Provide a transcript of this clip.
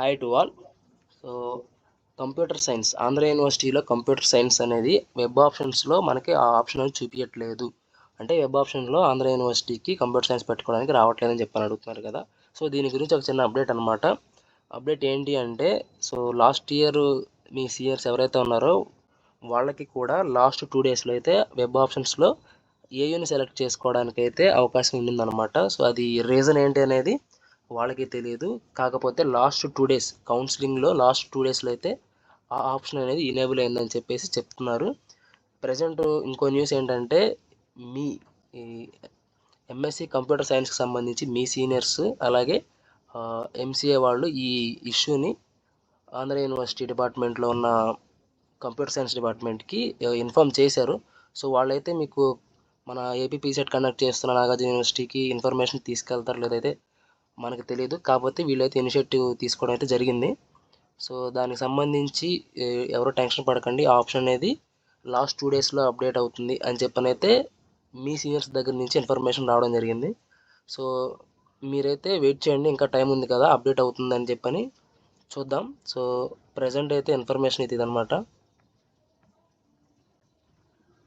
Hi to all so computer science Andhra యూనివర్సిటీలో computer science అనేది web ఆప్షన్స్లో మనకి ఆ ఆప్షన్ అనేది చూపించట్లేదు అంటే వెబ్ ఆప్షన్లో ఆంధ్ర యూనివర్సిటీకి కంప్యూటర్ సైన్స్ పెట్టుకోవడానికి రావట్లేదని చెప్పని అడుగుతున్నారు కదా. సో దీని గురించి ఒక చిన్న అప్డేట్ అనమాట అప్డేట్ ఏంటి అంటే సో లాస్ట్ ఇయర్ మీ సీనియర్స్ ఎవరైతే ఉన్నారో వాళ్ళకి కూడా లాస్ట్ టూ డేస్లో అయితే వెబ్ ఆప్షన్స్లో ఏయూని సెలెక్ట్ చేసుకోవడానికి అయితే అవకాశం ఉండిందనమాట సో అది రీజన్ ఏంటి అనేది వాళ్ళకి తెలియదు. కాకపోతే లాస్ట్ టూ డేస్ కౌన్సిలింగ్లో లాస్ట్ టూ డేస్లో అయితే ఆ ఆప్షన్ అనేది ఇనేబుల్ అయిందని చెప్పేసి చెప్తున్నారు. ప్రజెంట్ ఇంకో న్యూస్ ఏంటంటే మీ ఎంఎస్సి కంప్యూటర్ సైన్స్కి సంబంధించి మీ సీనియర్స్ అలాగే ఎంసీఏ వాళ్ళు ఈ ఇష్యూని ఆంధ్ర యూనివర్సిటీ డిపార్ట్మెంట్లో ఉన్న కంప్యూటర్ సైన్స్ డిపార్ట్మెంట్కి ఇన్ఫామ్ చేశారు. సో వాళ్ళైతే మీకు మన ఏపీ పీసెట్ కండక్ట్ చేస్తున్న నాగార్జున యూనివర్సిటీకి ఇన్ఫర్మేషన్ తీసుకెళ్తారు లేదైతే మనకు తెలియదు కాకపోతే వీళ్ళైతే ఇనిషియేటివ్ తీసుకోవడం అయితే జరిగింది. సో దానికి సంబంధించి ఎవరో ఎవరు టెన్షన్ పడకండి. ఆప్షన్ అనేది లాస్ట్ టూ డేస్లో అప్డేట్ అవుతుంది అని చెప్పనైతే మీ సీనియర్స్ దగ్గర నుంచి ఇన్ఫర్మేషన్ రావడం జరిగింది. సో మీరైతే వెయిట్ చేయండి. ఇంకా టైం ఉంది కదా అప్డేట్ అవుతుందని చెప్పని చూద్దాం. సో ప్రజెంట్ అయితే ఇన్ఫర్మేషన్ అయితే ఇదనమాట